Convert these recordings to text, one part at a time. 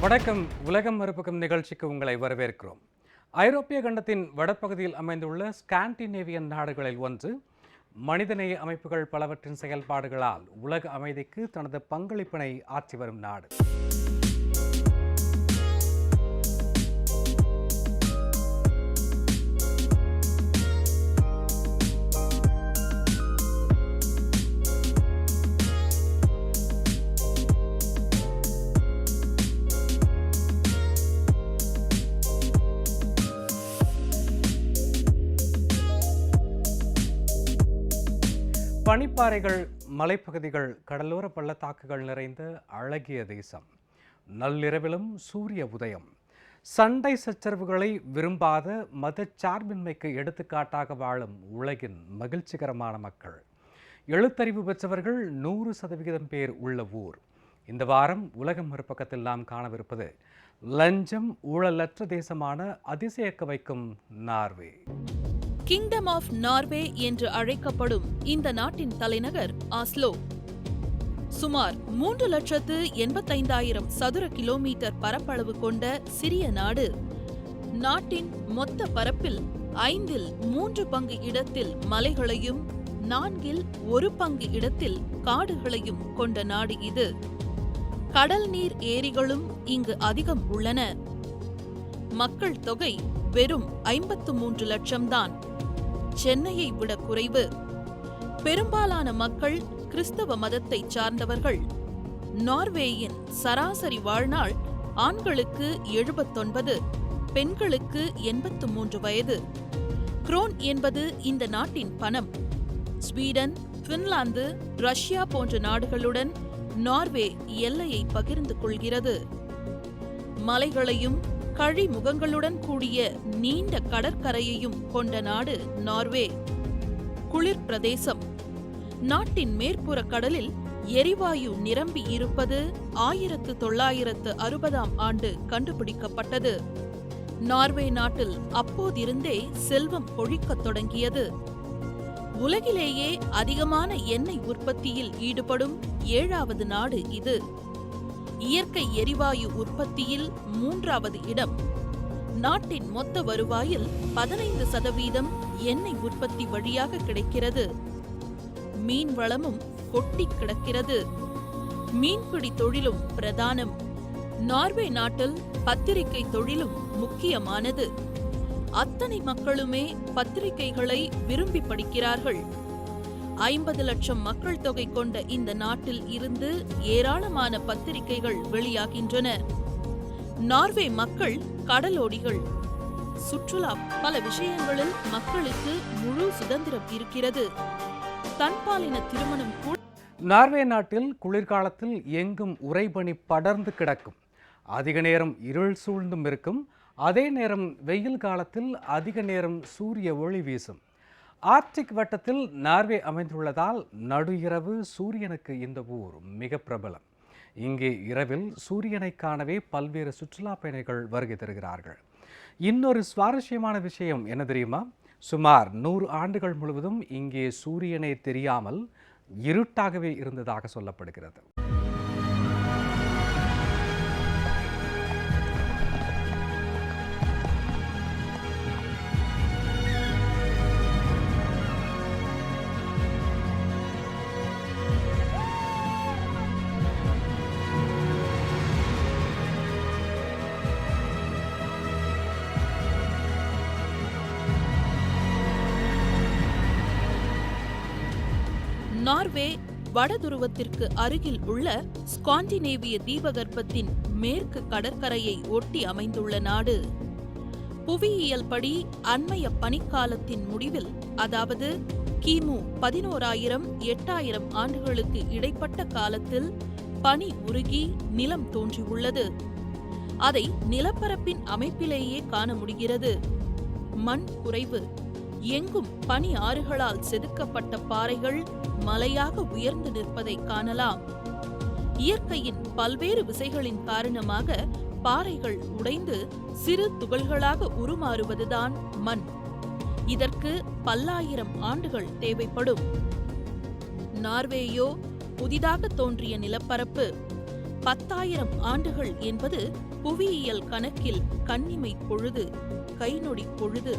வணக்கம். உலகம் மறுபக்கம் நிகழ்ச்சிக்கு உங்களை வரவேற்கிறோம். ஐரோப்பிய கண்டத்தின் வடபகுதியில் அமைந்துள்ள ஸ்காண்டினேவியன் நாடுகளில் ஒன்று. மனிதநேய அமைப்புகள் பலவற்றின் செயல்பாடுகளால் உலக அமைதிக்கு தனது பங்களிப்பினை ஆற்றி வரும் நாடு. பனிப்பாறைகள் மலைப்பகுதிகள் கடலோர பள்ளத்தாக்குகள் நிறைந்த அழகிய தேசம். நள்ளிரவிலும் சூரிய உதயம். சண்டை சச்சரவுகளை விரும்பாத மதச்சார்பின்மைக்கு எடுத்துக்காட்டாக வாழும் உலகின் மகிழ்ச்சிகரமான மக்கள். எழுத்தறிவு பெற்றவர்கள் நூறு சதவிகிதம் பேர் உள்ள ஊர். இந்த வாரம் உலகம் மறுபக்கத்தில் நாம் காணவிருப்பது லஞ்சம் ஊழலற்ற தேசமான அதிசயக்க வைக்கும் நார்வே. கிங்டம் ஆஃப் நார்வே என்று அழைக்கப்படும் இந்த நாட்டின் தலைநகர் ஆஸ்லோ சுமார் மூன்று லட்சத்து எண்பத்தைந்தாயிரம் சதுர கிலோமீட்டர் பரப்பளவு கொண்ட சிறிய நாடு. நாட்டின் மொத்த பரப்பில் ஐந்தில் மூன்று பங்கு இடத்தில் மலைகளையும் நான்கில் ஒரு பங்கு இடத்தில் காடுகளையும் கொண்ட நாடு இது. கடல் நீர் ஏரிகளும் இங்கு அதிகம் உள்ளன. மக்கள் தொகை வெறும் ஐம்பத்து மூன்று லட்சம்தான். சென்னையை விட குறைவு. பெரும்பாலான மக்கள் கிறிஸ்தவ மதத்தை சார்ந்தவர்கள். நார்வேயின் சராசரி வாழ்நாள் ஆண்களுக்கு எழுபத்தொன்பது பெண்களுக்கு எண்பத்து மூன்று வயது. குரோன் என்பது இந்த நாட்டின் பணம். ஸ்வீடன் பின்லாந்து ரஷ்யா போன்ற நாடுகளுடன் நார்வே எல்லையை பகிர்ந்து கொள்கிறது. மலைகளையும் கழிமுகங்களுடன் கூடிய நீண்ட கடற்கரையையும் கொண்ட நாடு நார்வே. குளிர் பிரதேசம். நாட்டின் மேற்புற கடலில் எரிவாயு நிரம்பி இருப்பது ஆயிரத்து தொள்ளாயிரத்து அறுபதாம் ஆண்டு கண்டுபிடிக்கப்பட்டது. நார்வே நாட்டில் அப்போதிருந்தே செல்வம் கொழிக்கத் தொடங்கியது. உலகிலேயே அதிகமான எண்ணெய் உற்பத்தியில் ஈடுபடும் ஏழாவது நாடு இது. இயற்கை எரிவாயு உற்பத்தியில் மூன்றாவது இடம். நாட்டின் மொத்த வருவாயில் பதினைந்து சதவீதம் எண்ணெய் உற்பத்தி வழியாக கிடைக்கிறது. மீன் வளமும் கொட்டி கிடக்கிறது. மீன்பிடி தொழிலும் பிரதானம். நார்வே நாட்டில் பத்திரிகை தொழிலும் முக்கியமானது. அத்தனை மக்களுமே பத்திரிகைகளை விரும்பி படிக்கிறார்கள். ஐம்பது லட்சம் மக்கள் தொகை கொண்ட இந்த நாட்டில் இருந்து ஏராளமான பத்திரிகைகள் வெளியாகின்றன. நார்வே மக்கள் கடலோடிகள். சுற்றுலா பல விஷயங்களில் மக்களுக்கு முழு சுதந்திரம் இருக்கிறது. தன்பாலின திருமணம் கூட நார்வே நாட்டில் குளிர்காலத்தில் எங்கும் உறைபனி படர்ந்து கிடக்கும். அதிக நேரம் இருள் சூழ்ந்தும் இருக்கும். அதே நேரம் வெயில் காலத்தில் அதிக நேரம் சூரிய ஒளி வீசும். ஆர்டிக் வட்டத்தில் நார்வே அமைந்துள்ளதால் நடு இரவு சூரியனுக்கு இந்த ஊர் மிக பிரபலம். இங்கே இரவில் சூரியனை காணவே பல்வேறு சுற்றுலா பயணிகள் வருகை தருகிறார்கள். இன்னொரு சுவாரஸ்யமான விஷயம் என்ன தெரியுமா? சுமார் நூறு ஆண்டுகள் முழுவதும் இங்கே சூரியனை தெரியாமல் இருட்டாகவே இருந்ததாக சொல்லப்படுகிறது. நார்வே வடதுருவத்திற்கு அருகில் உள்ள ஸ்காண்டினேவிய தீபகற்பத்தின் மேற்கு கடற்கரையை ஒட்டி அமைந்துள்ள நாடு. புவியியல் படி அண்மைய பனிக்காலத்தின் முடிவில் அதாவது கிமு பதினோராயிரம் எட்டாயிரம் ஆண்டுகளுக்கு இடைப்பட்ட காலத்தில் பனி உருகி நிலம் தோன்றியுள்ளது. அதை நிலப்பரப்பின் அமைப்பிலேயே காண முடிகிறது. மண் குறைவு. எங்கும் பனி ஆறுகளால் செதுக்கப்பட்ட பாறைகள் மலையாக உயர்ந்து நிற்பதை காணலாம். இயற்கையின் பல்வேறு விசைகளின் காரணமாக பாறைகள் உடைந்து சிறு துகள்களாக உருமாறுவதுதான் மண். இதற்கு பல்லாயிரம் ஆண்டுகள் தேவைப்படும். நார்வேயோ புதிதாக தோன்றிய நிலப்பரப்பு பத்தாயிரம் ஆண்டுகள் என்பது புவியியல் கணக்கில் கண்ணிமை பொழுது கைநொடி பொழுது.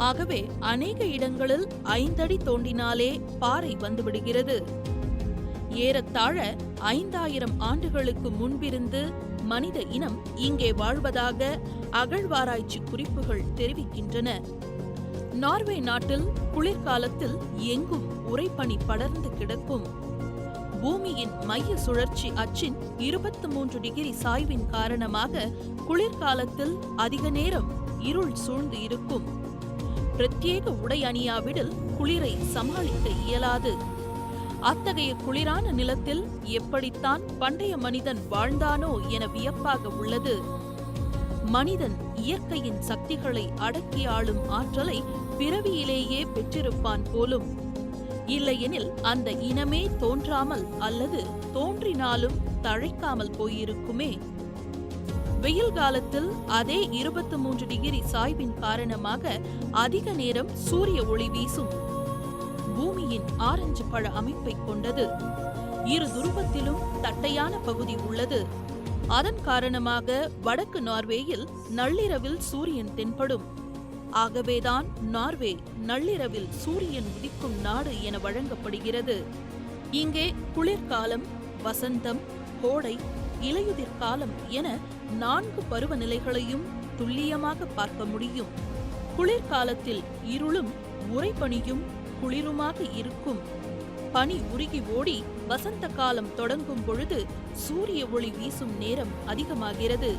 ஆகவே அநேக இடங்களில் ஐந்தடி தோண்டினாலே பாறை வந்துவிடுகிறது. ஏறத்தாழ ஐந்தாயிரம் ஆண்டுகளுக்கு முன்பிருந்து மனித இனம் இங்கே வாழ்வதாக அகழ்வாராய்ச்சி குறிப்புகள் தெரிவிக்கின்றன. நார்வே நாட்டில் குளிர்காலத்தில் எங்கும் உறைபனி படர்ந்து கிடக்கும். பூமியின் மைய சுழற்சி அச்சின் இருபத்தி மூன்று டிகிரி சாய்வின் காரணமாக குளிர்காலத்தில் அதிக நேரம் இருள் சூழ்ந்து இருக்கும். பிரத்யேக உடை அணியாவிடில் குளிரை சமாளிக்க இயலாது. அத்தகைய குளிரான நிலத்தில் எப்படித்தான் பண்டைய மனிதன் வாழ்ந்தானோ என வியப்பாக உள்ளது. மனிதன் இயற்கையின் சக்திகளை அடக்கி ஆளும் ஆற்றலை பிறவியிலேயே பெற்றிருப்பான் போலும். இல்லையெனில் அந்த இனமே தோன்றாமல் அல்லது தோன்றினாலும் தழைக்காமல் போயிருக்குமே. வெயில் காலத்தில் அதே இருபத்தி மூன்று டிகிரி சாய்வின் காரணமாக அதிக நேரம் சூரிய ஒளி வீசும். பூமியின் ஆரஞ்சு பழ அமைப்பை கொண்டது. இரு துருவத்திலும் தட்டையான பகுதி உள்ளது. அதன் காரணமாக வடக்கு நார்வேயில் நள்ளிரவில் சூரியன் தென்படும். ஆகவேதான் நார்வே நள்ளிரவில் சூரியன் உதிக்கும் நாடு என வழங்கப்படுகிறது. இங்கே குளிர்காலம் வசந்தம் கோடை இலையுதிர் காலம் என நான்கு பருவநிலைகளையும் துல்லியமாக பார்க்க முடியும். குளிர்காலத்தில் இருளும் உறைபனியும் குளிருமாக இருக்கும். பனி உருகி ஓடி வசந்த காலம் தொடங்கும் பொழுது சூரிய ஒளி வீசும் நேரம் அதிகமாகிறது.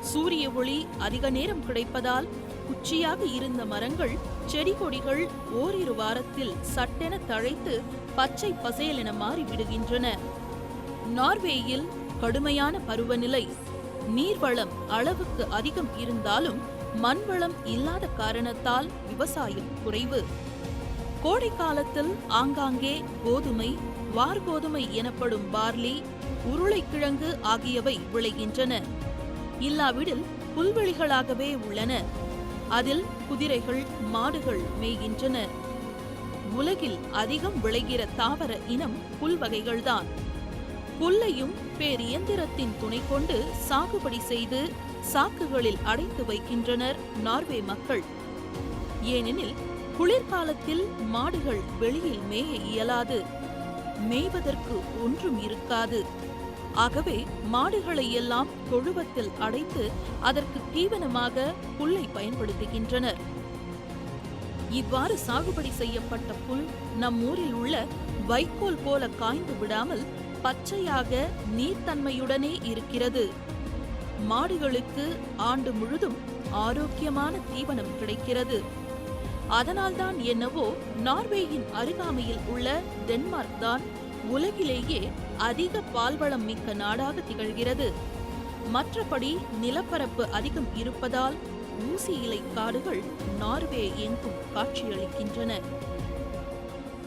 சூரிய ஒளி அதிக நேரம் கிடைப்பதால் குச்சியாக இருந்த மரங்கள் செடி கொடிகள் ஓரிரு வாரத்தில் சட்டென தழைத்து பச்சை பசேலென மாறிவிடுகின்றன. நார்வேயில் கடுமையான பருவநிலை. நீர்வளம் அளவுக்கு அதிகம் இருந்தாலும் மண்வளம் இல்லாத காரணத்தால் விவசாயம் குறைவு. கோடை காலத்தில் ஆங்காங்கே கோதுமை வார்கோதுமை எனப்படும் பார்லி உருளைக்கிழங்கு ஆகியவை விளைகின்றன. இல்லாவிடில் புல்வெளிகளாகவே உள்ளன. அதில் குதிரைகள் மாடுகள் மேய்கின்றன. உலகில் அதிகம் விளைகிற தாவர இனம் புல் வகைகள்தான் பேர் இயந்திரத்தின் துணை கொண்டு சாகுபடி செய்து சாக்குகளில் அடைத்து வைக்கின்றனர் நார்வே மக்கள். ஏனெனில் குளிர்காலத்தில் மாடுகள் வெளியில் மேய இயலாது. மேய்வதற்கு ஒன்றும் இருக்காது. ஆகவே மாடுகளை எல்லாம் தொழுவத்தில் அடைத்து அதற்கு தீவனமாக புல்லை பயன்படுத்துகின்றனர். இவ்வாறு சாகுபடி செய்யப்பட்ட புல் நம் ஊரில் உள்ள வைக்கோல் போல காய்ந்து விடாமல் பச்சையாக நீர்த்தன்மையுடனே இருக்கிறது. மாடுகளுக்கு ஆண்டு முழுதும் ஆரோக்கியமான தீவனம் கிடைக்கிறது. அதனால்தான் என்னவோ நார்வேயின் அருகாமையில் உள்ள டென்மார்க் தான் உலகிலேயே அதிக பால்வளம் மிக்க நாடாக திகழ்கிறது. மற்றபடி நிலப்பரப்பு அதிகம் இருப்பதால் ஊசி இலை காடுகள் நார்வே எங்கும் காட்சியளிக்கின்றன.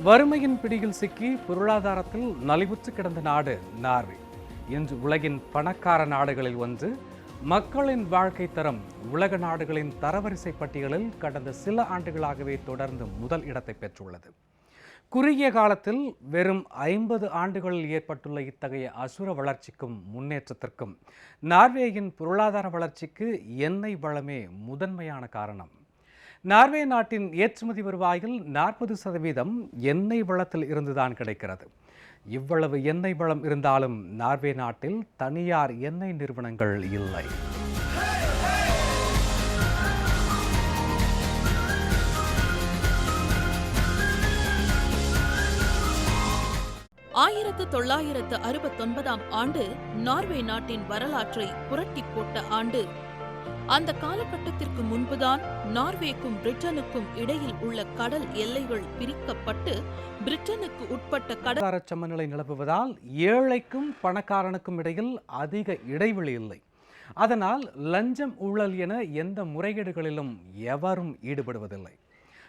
வறுமையின் பிடியில் சிக்கி பொருளாதாரத்தில் நலிவுற்று கிடந்த நாடு நார்வே. இன்று உலகின் பணக்கார நாடுகளில் ஒன்று மக்களின் வாழ்க்கை தரம் உலக நாடுகளின் தரவரிசை பட்டியலில் கடந்த சில ஆண்டுகளாகவே தொடர்ந்து முதல் இடத்தை பெற்றுள்ளது. குறுகிய காலத்தில் வெறும் ஐம்பது ஆண்டுகளில் ஏற்பட்டுள்ள இத்தகைய அசுர வளர்ச்சிக்கும் முன்னேற்றத்திற்கும் நார்வேயின் பொருளாதார வளர்ச்சிக்கு எண்ணெய் வளமே முதன்மையான காரணம். நார்வே நாட்டின் ஏற்றுமதி வருவாயில் நாற்பது சதவீதம் எண்ணெய் வளத்தில் இருந்துதான் கிடைக்கிறது. இவ்வளவு எண்ணெய் வளம் இருந்தாலும் நார்வே நாட்டில் தனியார் எண்ணெய் நிறுவனங்கள் இல்லை. ஆயிரத்து தொள்ளாயிரத்து அறுபத்தொன்பதாம் ஆண்டு நார்வே நாட்டின் வரலாற்றை புரட்டி போட்ட ஆண்டு அந்த காலகட்டத்திற்கு முன்புதான் நார்வேக்கும் பிரிட்டனுக்கும் இடையில் உள்ள கடல் எல்லைகள் பிரிக்கப்பட்டு பிரிட்டனுக்கு உட்பட்ட கடல் சமநிலை நிலவுவதால் ஏழைக்கும் பணக்காரனுக்கும் இடையில் அதிக இடைவெளி இல்லை. அதனால் லஞ்சம் ஊழல் என எந்த முறைகேடுகளிலும் எவரும் ஈடுபடுவதில்லை.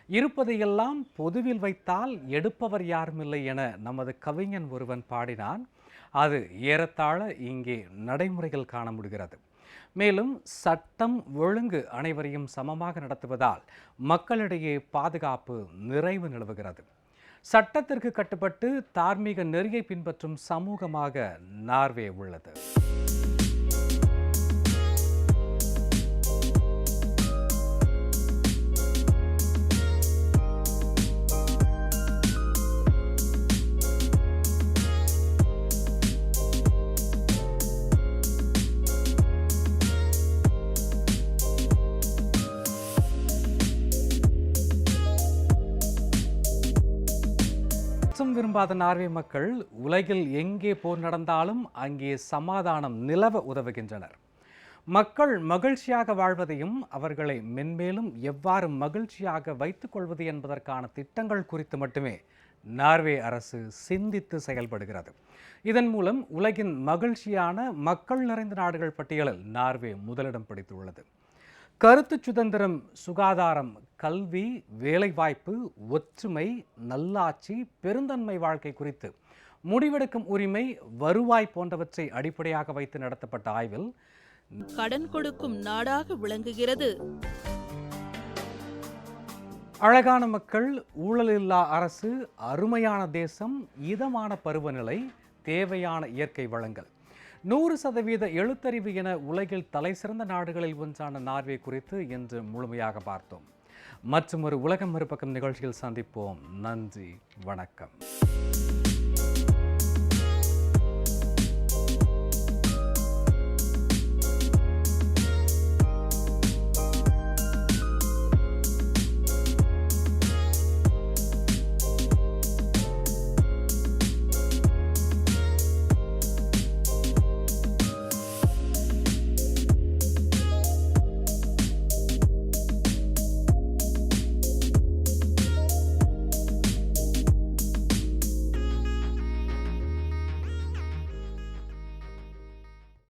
இருப்பதையெல்லாம் பொதுவில் வைத்தால் எடுப்பவர் யாருமில்லை என நமது கவிஞன் ஒருவன் பாடினான் அது ஏறத்தாழ இங்கே நடைமுறைகள் காண முடிகிறது. மேலும் சட்டம் ஒழுங்கு அனைவரையும் சமமாக நடத்துவதால் மக்களிடையே பாதுகாப்பு நிறைவு நிலவுகிறது. சட்டத்திற்கு கட்டுப்பட்டு தார்மீக நெறியை பின்பற்றும் சமூகமாக நார்வே உள்ளது. அச்சம் நார்வே மக்கள் உலகில் எங்கே போர் நடந்தாலும் அங்கே சமாதானம் நிலவ உதவுகின்றனர். மக்கள் மகிழ்ச்சியாக வாழ்வதையும் அவர்களை மென்மேலும் எவ்வாறு மகிழ்ச்சியாக வைத்துக் கொள்வது என்பதற்கான திட்டங்கள் குறித்து மட்டுமே நார்வே அரசு சிந்தித்து செயல்படுகிறது. இதன் மூலம் உலகின் மகிழ்ச்சியான மக்கள் நிறைந்த நாடுகள் பட்டியலில் நார்வே முதலிடம் பிடித்துள்ளது. கருத்து சுதந்திரம் சுகாதாரம் கல்வி வேலைவாய்ப்பு ஒற்றுமை நல்லாட்சி பெருந்தன்மை வாழ்க்கை குறித்து முடிவெடுக்கும் உரிமை வருவாய் போன்றவற்றை அடிப்படையாக வைத்து நடத்தப்பட்ட ஆய்வில் கடன் கொடுக்கும் நாடாக விளங்குகிறது. அழகான மக்கள் ஊழலில்லா அரசு அருமையான தேசம் இதமான பருவநிலை தேவையான இயற்கை வளங்கள். நூறு சதவீத எழுத்தறிவு என உலகில் தலை சிறந்த நாடுகளில் ஒன்றான நார்வே குறித்து இன்று முழுமையாக பார்த்தோம். மற்றும் ஒரு உலகம் மறுபக்கம் நிகழ்ச்சியில் சந்திப்போம். நன்றி வணக்கம்.